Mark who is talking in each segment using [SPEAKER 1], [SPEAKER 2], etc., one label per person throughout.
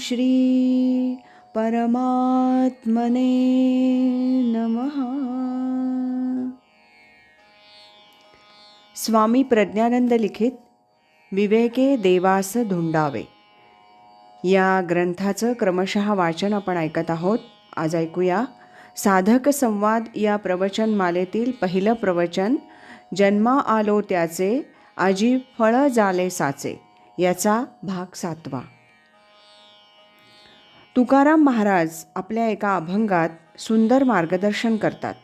[SPEAKER 1] श्री परमात्मने नमः। स्वामी प्रज्ञानंद लिखित विवेके देवास धुंडावे। या ग्रंथाचं क्रमशः वाचन आपण ऐकत आहोत. आज ऐकूया साधक संवाद या प्रवचनमालेतील पहिलं प्रवचन जन्मा आलो त्याचे आजी फळं जाले साचे याचा भाग सातवा. तुकाराम महाराज आपल्या एका अभंगात सुंदर मार्गदर्शन करतात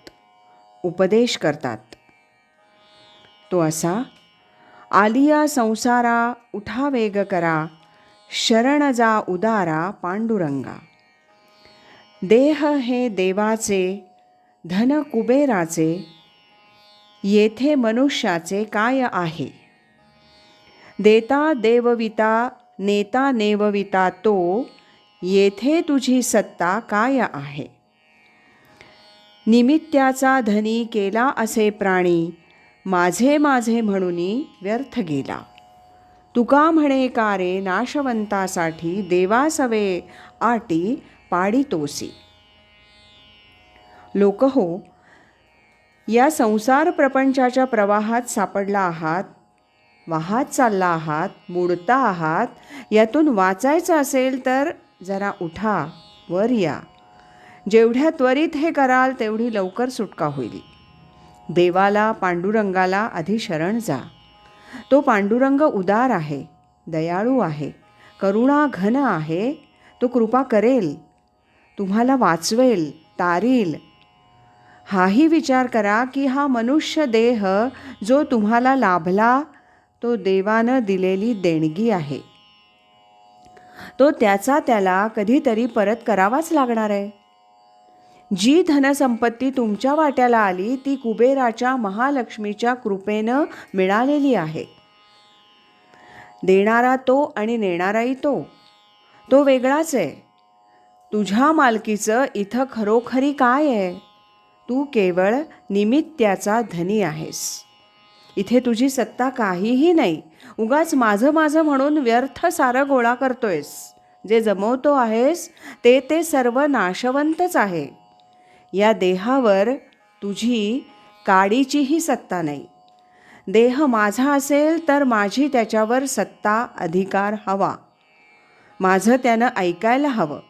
[SPEAKER 1] उपदेश करतात. तो असा आलिया संसारा उठा वेग करा शरण जा उदारा पांडुरंगा. देह हे देवाचे धन कुबेराचे येथे मनुष्याचे काय आहे? देता देवविता नेता नेवविता तो येथे तुझी सत्ता काय आहे? निमित्त्याचा धनी केला असे प्राणी माझे माझे म्हणूनी व्यर्थ गेला. तुका म्हणे कारे नाशवंतासाठी देवासवे आटी पाडितोसी? लोक हो या संसार प्रपंचाच्या प्रवाहात सापडला आहात वाहत चालला आहात बुडता आहात यातून वाचायचं असेल तर जरा उठा वर या. जेवढ्या त्वरित हे कराल तेवढी लवकर सुटका होईल. देवाला पांडुरंगाला आधी शरण जा. तो पांडुरंग उदार आहे दयाळू आहे करुणा घन आहे तो कृपा करेल तुम्हाला वाचवेल तारील. हाही विचार करा की हा मनुष्य देह जो तुम्हाला लाभला तो देवानं दिलेली देणगी आहे. तो त्याचा त्याला कधीतरी परत करावाच लागणार आहे. जी धनसंपत्ती तुमच्या वाट्याला आली ती कुबेराच्या महालक्ष्मीच्या कृपेनं मिळालेली आहे. देणारा तो आणि नेणाराही तो. तो वेगळाच आहे. तुझ्या मालकीचं इथं खरोखरी काय आहे? तू केवळ निमित्त्याचा धनी आहेस. इथे तुझी सत्ता काहीही नाही. उगाच माझं माझं म्हणून व्यर्थ सारं गोळा करतोयस. जे जमवतो आहेस ते ते सर्व नाशवंतच आहे. या देहावर तुझी काडीचीही सत्ता नाही. देह माझा असेल तर माझी त्याच्यावर सत्ता अधिकार हवा. माझं त्यानं ऐकायला हवं.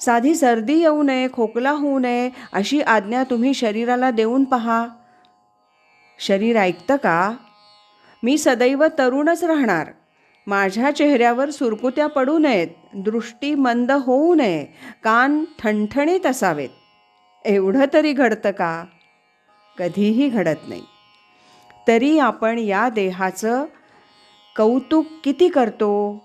[SPEAKER 1] साधी सर्दी येऊ नये खोकला होऊ नये अशी आज्ञा तुम्ही शरीराला देऊन पहा. शरीर ऐकतं का? मी सदैव तरुणच राहणार. माझ्या चेहऱ्यावर सुरकुत्या पडू नयेत. दृष्टी मंद होऊ नये. कान ठणठणीत असावेत. एवढं तरी घडतं का? कधीही घडत नाही. तरी आपण या देहाचं कौतुक किती करतो?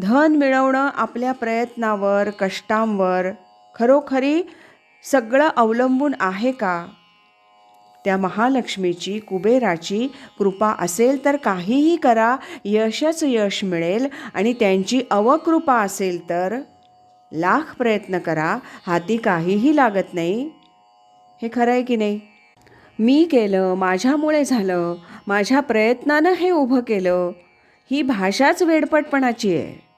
[SPEAKER 1] धन मिळवणं आपल्या प्रयत्नावर कष्टांवर खरोखरी सगळं अवलंबून आहे का? त्या महालक्ष्मीची कुबेराची कृपा असेल तर काहीही करा यशच यश मिळेल आणि त्यांची अवकृपा असेल तर लाख प्रयत्न करा हाती काहीही लागत नाही. हे खरं आहे की नाही? मी केलं माझ्यामुळे झालं माझ्या प्रयत्नानं हे उभं केलं ही भाषाच वेडपटपणाची आहे.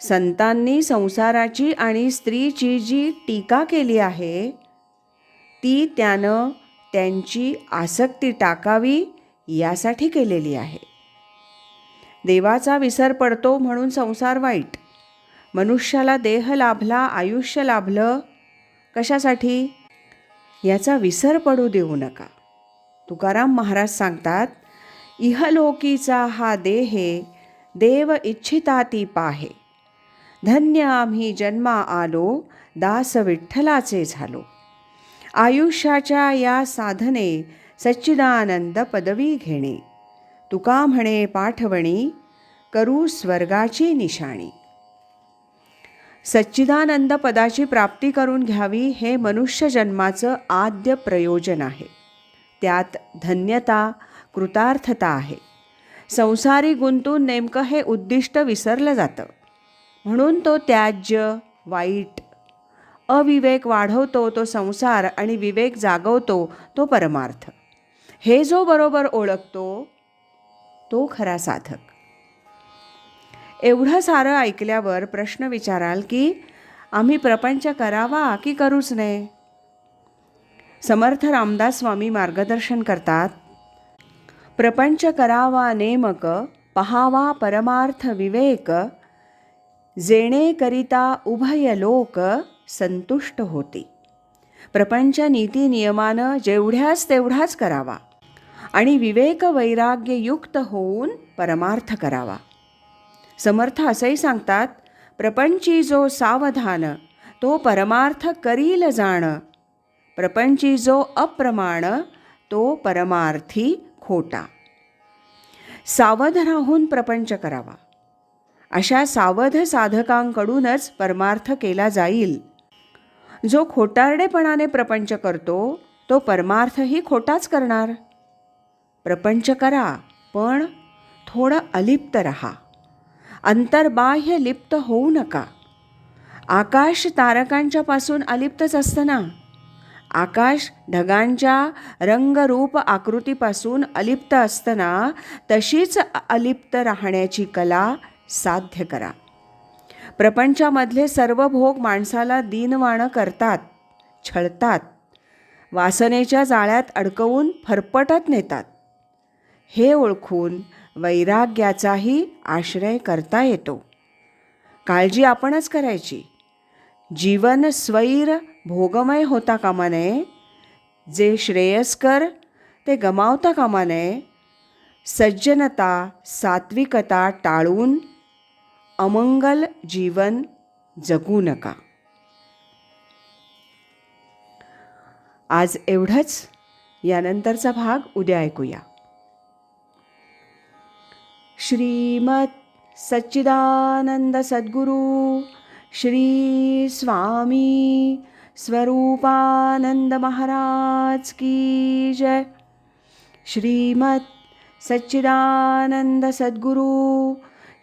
[SPEAKER 1] संतांनी संसाराची आणि स्त्रीची जी टीका केली आहे ती त्यानं त्यांची आसक्ती टाकावी यासाठी केलेली आहे. देवाचा विसर पडतो म्हणून संसार वाईट. मनुष्याला देह लाभला आयुष्य लाभलं कशासाठी? याचा विसर पडू देऊ नका. तुकाराम महाराज सांगतात इहलोकीचा हा देहे देव इच्छिता ती पाहे. धन्य आम्ही जन्मा आलो दास विठ्ठलाचे झालो. आयुष्याच्या या साधने सच्चिदानंद पदवी घेणे. तुका म्हणे पाठवणी करू स्वर्गाची निशाणी. सच्चिदानंद पदाची प्राप्ती करून घ्यावी हे मनुष्य जन्माचं आद्य प्रयोजन आहे. त्यात धन्यता कृतार्थता आहे. संसारी गुंतून नेमकं हे उद्दिष्ट विसरलं जातं. म्हणून तो त्याज्य वाईट अविवेक वाढवतो तो संसार आणि विवेक जागवतो तो परमार्थ. हे जो बरोबर ओळखतो तो खरा साधक. एवढं सारं ऐकल्यावर प्रश्न विचाराल की आम्ही प्रपंच करावा की करूच नये? समर्थ रामदास स्वामी मार्गदर्शन करतात प्रपंच करावा नेमक पहावा परमार्थ विवेक जेणेकरिता उभय लोक संतुष्ट होती. प्रपंच नीती नियमानं जेवढ्याच तेवढाच करावा आणि विवेक वैराग्ययुक्त होऊन परमार्थ करावा. समर्थ असंही सांगतात प्रपंची जो सावधान तो परमार्थ करील जाणं. प्रपंची जो अप्रमाण तो परमार्थी खोटा. सावध राहून प्रपंच करावा. अशा सावध साधकांकडूनच परमार्थ केला जाईल. जो खोटारडेपणाने प्रपंच करतो तो परमार्थही खोटाच करणार. प्रपंच करा पण थोडं अलिप्त रहा. अंतर्बाह्य लिप्त होऊ नका. आकाश तारकांच्या पासून अलिप्तच असतं ना आकाश ढगांच्या रंगरूप आकृतीपासून अलिप्त असताना तशीच अलिप्त राहण्याची कला साध्य करा. प्रपंचामधले सर्व भोग माणसाला दीनवाणं करतात छळतात. वासनेच्या जाळ्यात अडकवून फरफटत नेतात. हे ओळखून वैराग्याचाही आश्रय करता येतो. काळजी आपणच करायची. जीवन स्वैर भोगमय होता कामा नये. जे श्रेयस्कर ते गमावता कामा नये. सज्जनता सात्विकता टाळून अमंगल जीवन जगू नका. आज एवढंच. यानंतरचा भाग उद्या ऐकूया. श्रीमत सच्चिदानंद सद्गुरू श्री स्वामी स्वरूपानंद महाराज की जय. श्रीमत सच्चिदानंद सद्गुरू